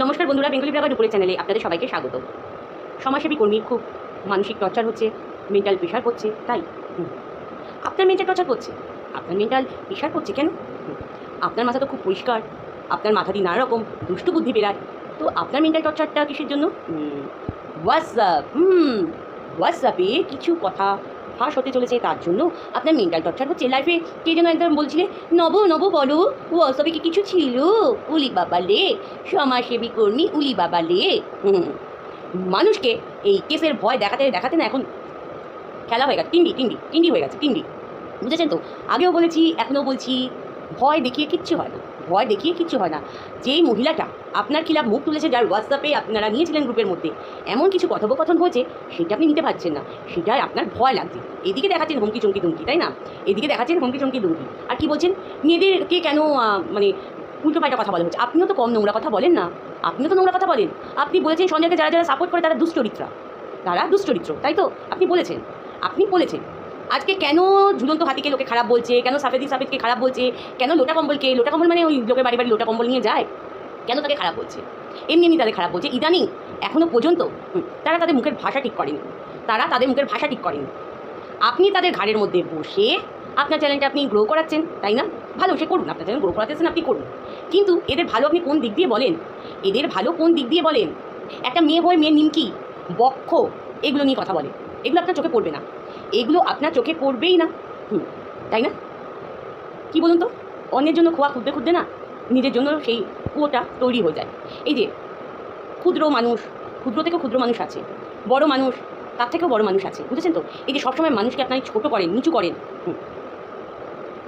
নমস্কার বন্ধুরা, Bengali blogger দুপুরের চ্যানেলে আপনাদের সবাইকে স্বাগত। সমাজসেবী কর্মীর খুব মানসিক টর্চার হচ্ছে মেন্টাল প্রেশার পড়ছে তাই? আপনার মেন্টাল টর্চার করছে? আপনার মেন্টাল প্রেশার পড়ছে কেন? আপনার মাথা তো খুব পরিষ্কার, আপনার মাথা দিয়ে নানা রকম দুষ্টু বুদ্ধি বেরায়, তো আপনার মেন্টাল টর্চারটা কিসের জন্য? হোয়াটসঅ্যাপ হুম হোয়াটসঅ্যাপে কিছু কথা ফাঁস হতে চলেছে, তার জন্য আপনার মেন্টাল টর্চার হচ্ছে লাইফে কে যেন একদম বলছিলে, নব নব বলো হোয়াটসঅ্যাপে কি কিছু ছিল? উলি বাবা লে সমাজসেবী কর্মী উলি বাবা লে হুম, মানুষকে এই কেসের ভয় দেখাতে দেখাতে না এখন খেলা হয়ে গেছে। টিন্ডি টিন্ডি টিন্ডি হয়ে গেছে টিন্ডি বুঝেছেন তো? আগেও বলেছি, এখনও বলছি, ভয় দেখিয়ে কিচ্ছু হয় না। ভয় দেখিয়ে কিচ্ছু হয় না। যেই মহিলাটা আপনার খিলাফ মুখ তুলেছে যার হোয়াটসঅ্যাপে আপনারা নিয়েছিলেন গ্রুপের মধ্যে, এমন কিছু কথোপকথন হয়েছে সেটা আপনি নিতে পারছেন না। সেটাই আপনার ভয় লাগছে। এদিকে দেখাচ্ছেন হুমকি চমকি দুমকি, তাই না? এদিকে দেখাচ্ছেন হুমকি চমকি দুমকি। আর কি বলছেন? মেয়েদেরকে কেন মানে উল্টো পাল্টা কথা বলা হচ্ছে? আপনিও তো কম নোংরা কথা বলেন না। আপনিও তো নোংরা কথা বলেন। আপনি বলেছেন সঞ্জয়কে যারা যারা সাপোর্ট করে তারা দুশ্চরিত্রা। তারা দুশ্চরিত্র, তাই তো? আপনি বলেছেন। আপনি বলেছেন। আজকে কেন ঝুলন্ত হাতিকে লোকে খারাপ বলছে? কেন সাফেদি সাফেদকে খারাপ বলছে? কেন লোটা কম্বলকে লোটা কম্বল মানে ওই লোকের বাড়ি বাড়ি লোটা কম্বল নিয়ে যায়? কেন তাকে খারাপ বলছে? এমনি এমনি তাদের খারাপ বলছে। ইদানিং এখনও পর্যন্ত তারা তাদের মুখের ভাষা ঠিক করেনি। তারা তাদের মুখের ভাষা ঠিক করেনি। আপনি তাদের ঘাড়ের মধ্যে বসে আপনার চ্যানেলটা আপনি গ্রো করাচ্ছেন, তাই না? ভালো, সে করুন। আপনার চ্যানেল গ্রো করাতেছেন, আপনি করুন। কিন্তু এদের ভালো আপনি কোন দিক দিয়ে বলেন? এদের ভালো কোন দিক দিয়ে বলেন? একটা মেয়ে হয়ে মেয়ে নিমকি বক্ষ, এগুলো নিয়ে কথা বলে। এগুলো আপনার চোখে পড়বে না। এগুলো আপনার চোখে পড়বেই না। হুম, তাই না? কি বলুন তো? অন্যের জন্য খোয়া খুঁজতে খুঁজতে না নিজের জন্য সেই কুয়োটা তৈরি হয়ে যায়। এই যে, ক্ষুদ্র মানুষ, ক্ষুদ্র থেকেও ক্ষুদ্র মানুষ আছে, বড় মানুষ, তার থেকেও বড় মানুষ আছে, বুঝেছেন তো? এই যে সবসময় মানুষকে আপনার ছোট করেন, নিচু করেন, হুম।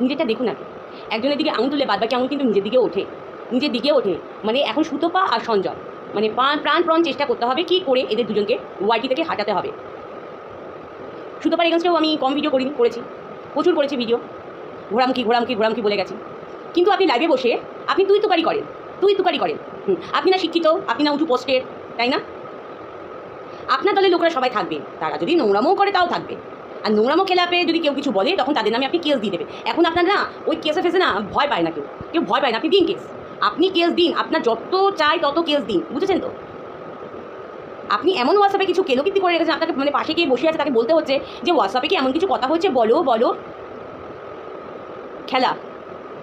নিজেরটা দেখুন আগে। একজনের দিকে আঙুল তুলে বাদ বাকি আঙুল কিন্তু নিজের দিকে ওঠে। নিজের দিকে ওঠে। মানে এখন সুতপা আর সঞ্জয় মানে প্রাণ প্রাণ চেষ্টা করতে হবে কি করে এদের দুজনকে ওয়াইটি থেকে হাঁটাতে হবে। সুতপার এগেনস্টেও আমি কম ভিডিও করিনি করেছি। প্রচুর করেছি ভিডিও ঘোরামুখী ঘোরামুখী ঘোরামুখী বলে গেছি। কিন্তু আপনি লাইভে বসে, আপনি তুই তুকারি করেন। তুই তুকারি করেন। আপনি না শিক্ষিত, আপনি না উঁচু পোস্টের তাই না? আপনার দলের লোকরা সবাই থাকবে। তারা যদি নোংরামও করে, তাও থাকবে। আর নোংরামো খেলাপে যদি কেউ কিছু বলে, তখন তাদের নামে আপনি কেস দিয়ে দেবে এখন আপনার না, ওই কেসে ফেসে না, ভয় পায় না কেউ। কেউ ভয় পায় না, আপনি দিন কেস আপনি কেস দিন, আপনার যত চাই তত কেস দিন। বুঝেছেন তো? আপনি এমন হোয়াটসঅ্যাপে কিছু কেলোকীর্তি করে রেখেছেন, আপনাকে মানে পাশে গিয়ে বসে আছে, তাকে বলতে হচ্ছে যে হোয়াটসঅ্যাপে কি এমন কিছু কথা হচ্ছে? বলো বলো। খেলা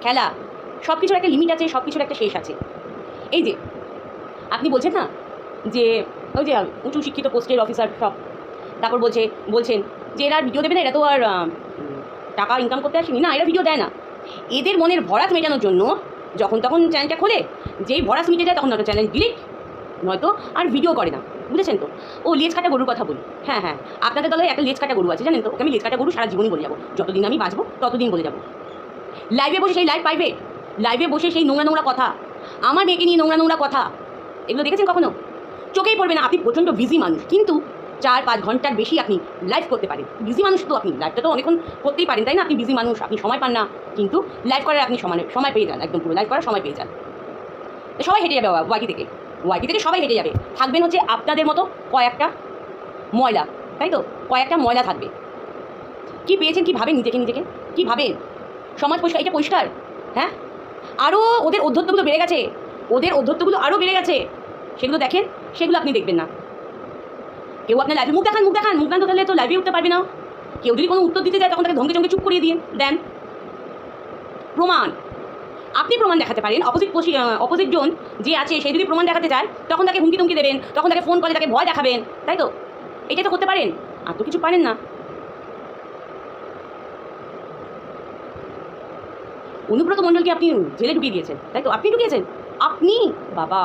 খেলা। সব কিছুর একটা লিমিট আছে সব কিছুর একটা শেষ আছে। এই যে, আপনি বলছেন না যে, ওই যে উঁচু শিক্ষিত পোস্টের অফিসার সব, তারপর বলছে, বলছেন যে এরা ভিডিও দেবে না, এরা তো আর টাকা ইনকাম করতে আসেনি। না, এরা ভিডিও দেয় না। এদের মনের ভরাট মেটানোর জন্য যখন তখন চ্যানেলটা খোলে, যেই ভরাট মিটে যায় তখন নয়তো চ্যানেল ডিলিট নয়তো আর ভিডিও করে না। বুঝেছেন তো? ও লেজ কাটা গরুর কথা বলি। হ্যাঁ হ্যাঁ। আপনাদের দলে একটা লেজ কাটা গরু আছে, জানেন তো? ওকে আমি লেজ কাটা গরু সারা জীবনই বলে যাব। যতদিন আমি বাঁচবো, ততদিন বলে যাব। লাইভে বসে সেই লাইভ প্রাইভেট লাইভে বসে সেই নোংরা নোংরা কথা? আমার মেয়েকে নিয়ে নোংরা নোংরা কথা? এগুলো দেখেছেন কখনো? চোখেই পড়বে না, আপনি প্রচণ্ড বিজি মানুষ। কিন্তু চার পাঁচ ঘণ্টার বেশি আপনি লাইভ করতে পারেন। বিজি মানুষ তো আপনি। লাইভটা তো অনেকক্ষণ করতেই পারেন, তাই না? আপনি বিজি মানুষ, আপনি সময় পান না। কিন্তু লাইভ করার আপনি সময় সময় পেয়ে যান, একদম পুরো। লাইভ করার সময় পেয়ে যান। সবাই হেঁটে যাবে ওয়াইটি থেকে। ওয়াইটি থেকে সবাই হেঁটে যাবে। থাকবেন হচ্ছে আপনাদের মতো কয়েকটা ময়লা, তাই তো? কয়েকটা ময়লা থাকবে। কি পেয়েছেন? কি ভাবেন নিজেকে নিজেকে? কি ভাবেন? সমাজ পরিষ্কার এটা পরিষ্কার হ্যাঁ? আরও ওদের অধ্যত্বগুলো বেড়ে গেছে। ওদের অধ্যত্বগুলো আরও বেড়ে গেছে। সেগুলো দেখেন, সেগুলো আপনি দেখবেন না। কেউ আপনার লাইভে মুখ দেখান মুখ দেখান। মুখ না তাহলে তো লাইভে উঠতে পারবে না। কেউ যদি কোনো উত্তর দিতে যায়, তখন তাকে ধমকে চমকে চুপ করিয়ে দিয়ে দেন। প্রমাণ। আপনি প্রমাণ দেখাতে পারেন। অপোজিট অপোজিট জন যে আছে, সে যদি প্রমাণ দেখাতে চায়, তখন তাকে হুমকি তুমকি দেবেন, তখন তাকে ফোন করে তাকে ভয় দেখাবেন, তাই তো? এটাই তো করতে পারেন। আর তো কিছু পারেন না। অনুব্রত মণ্ডলকে আপনি জেলে ঢুকিয়ে দিয়েছেন, তাই তো? আপনি ঢুকিয়েছেন? আপনি? বাবা।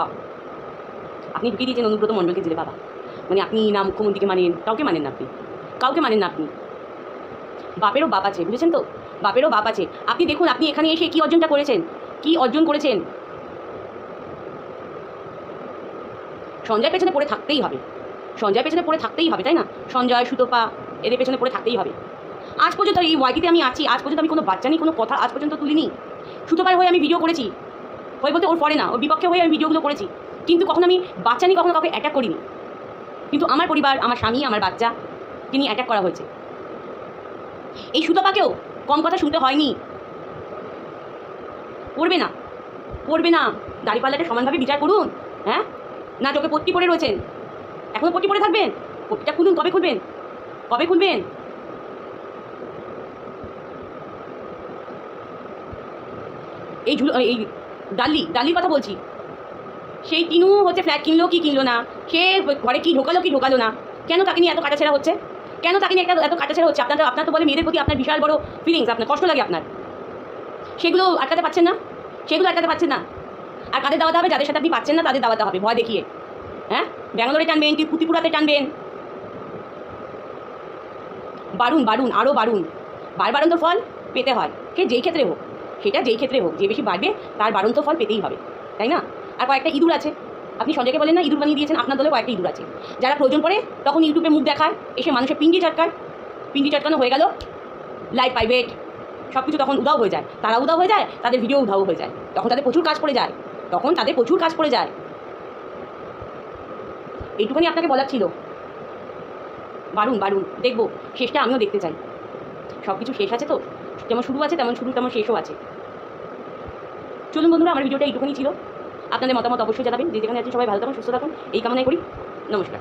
আপনি ঢুকিয়ে দিয়েছেন অনুব্রত মণ্ডলকে জেলে, বাবা। মানে আপনি না মুখ্যমন্ত্রীকে মানেন, কাউকে মানেন না আপনি। কাউকে মানেন না আপনি। বাপেরও বাপ আছে, বুঝেছেন তো? বাপেরও বাপ আছে। আপনি দেখুন, আপনি এখানে এসে কি অর্জনটা করেছেন? কি অর্জন করেছেন? সঞ্জয় পেছনে পড়ে থাকতেই হবে। সঞ্জয় পেছনে পড়ে থাকতেই হবে, তাই না? সঞ্জয়, সুতপা, এদের পেছনে পড়ে থাকতেই হবে। আজ পর্যন্ত এই ওয়াইটিতে আমি আছি, আজ পর্যন্ত আমি কোনো বাচ্চা নেই, কোনো কথা আজ পর্যন্ত তুলিনি। সুতপার হয়ে আমি ভিডিও করেছি। হয়ে বলতে ওর পরে না, ওর বিপক্ষে হয়ে আমি ভিডিওগুলো করেছি। কিন্তু কখনো আমি বাচ্চা নিয়ে কখনো কাউকে অ্যাটাক করিনি। কিন্তু আমার পরিবার, আমার স্বামী, আমার বাচ্চা, তিনি অ্যাটাক করা হয়েছে। এই সুতপাকেও কম কথা শুনতে হয়নি। করবে না। পড়বে না। দাড়িপাল্লাটা সমানভাবে বিচার করুন হ্যাঁ? না, চোখে পট্টি পরে রয়েছেন। এখনও পট্টি পরে থাকবেন? পট্টিটা খুলুন, কবে খুলবেন? কবে খুলবেন? এই ঝুল, এই ডালি, ডালির কথা বলছি। সেই টিনু হচ্ছে ফ্ল্যাট কিনলো, কি কিনলো না? সে ঘরে কি ঢোকালো কি ঢোকালো না? কেন তাকে নিয়ে এত কাটাছেড়া হচ্ছে? কেন তাকে নিয়ে একটা এত কাটাছেড়া হচ্ছে? আপনার আপনার তো বলে মেয়েদের প্রতি আপনার বিশাল বড় ফিলিংস আপনার কষ্ট লাগে আপনার। সেগুলো আটকাতে পারছেন না? সেগুলো আটকাতে পারছেন না? আর কাদের দাওয়াতে হবে? যাদের সাথে আপনি পাচ্ছেন না, তাদের দাওয়াতে হবে। ভয় দেখিয়ে। হ্যাঁ? ব্যাঙ্গালোরে টানবেন, কি পুতিপুরাতে টানবেন? বাড়ুন বাড়ুন আরও বাড়ুন। বারবারন্ত ফল পেতে হয়। সে যেই ক্ষেত্রে হোক, সেটা যেই ক্ষেত্রে হোক, যে বেশি বাড়বে, তার বাড়ন্ত ফল পেতেই হবে। তাই না? আর কয়েকটা ইঁদুর আছে। আপনি সঞ্জয়কে বলেন না, ইঁদুর বানিয়ে দিয়েছেন, আপনার দলে কয়েকটা ইঁদুর আছে। যারা প্রয়োজন পড়ে, তখন ইউটিউবে মুখ দেখায়, এসে মানুষের পিন্ডি চটকায়। পিন্ডি চটকানো হয়ে গেল। লাইভ প্রাইভেট সব কিছু তখন উদাও হয়ে যায়। তারা উদাও হয়ে যায়, তাদের ভিডিও উধাও হয়ে যায়। তখন তাদের প্রচুর কাজ পড়ে যায়। তখন তাদের প্রচুর কাজ পড়ে যায়। এইটুখানি আপনাকে বলার ছিল। বাড়ুন বাড়ুন দেখব। শেষটা আমিও দেখতে চাই। সব কিছু শেষ আছে তো? যেমন শুরু আছে, তেমন শুরু, তেমন শেষও আছে। চলুন বন্ধুরা, আমার ভিডিওটা এইটুখানি ছিল। আপনাদের মতামত অবশ্যই জানাবেন। যে যেখানে আছেন, সবাই ভালো থাকুন, সুস্থ থাকুন। এই কামনাই করি। নমস্কার।